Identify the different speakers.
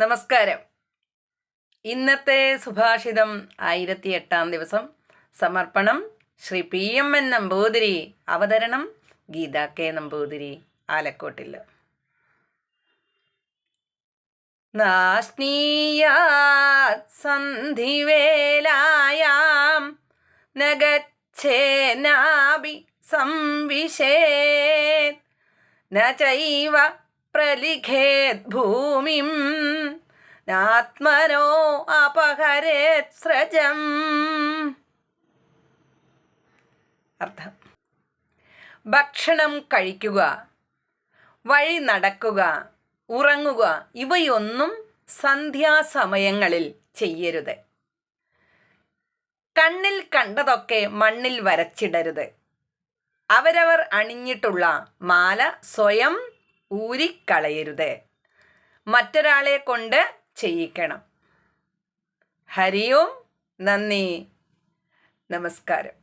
Speaker 1: നമസ്കാരം. ഇന്നത്തെ സുഭാഷിതം ആയിരത്തി എട്ടാം ദിവസം. സമർപ്പണം Shri P M N Namboothiri അവതരണം ഗീത കെ നമ്പൂതിരി ആലക്കോട്ടിൽ സന്ധിവേലായാം നഗച്ഛേനാഭി സംവിശേ ന ചൈവ പ്രലിഖേത് ഭൂമിം നാത്മനോ അപഹരേത് സ്രജം. അർത്ഥം. ഭക്ഷണം കഴിക്കുക വഴി നടക്കുക ഉറങ്ങുക ഇവയൊന്നും സന്ധ്യാസമയങ്ങളിൽ ചെയ്യരുത്. കണ്ണിൽ കണ്ടതൊക്കെ മണ്ണിൽ വരച്ചിടരുത്. അവരവർ അണിഞ്ഞിട്ടുള്ള മാല സ്വയം ഊരിക്കളയരുത്. മറ്റൊരാളെ കൊണ്ട് ചെയ്യിക്കണം. ഹരിയും നന്ദി. നമസ്കാരം.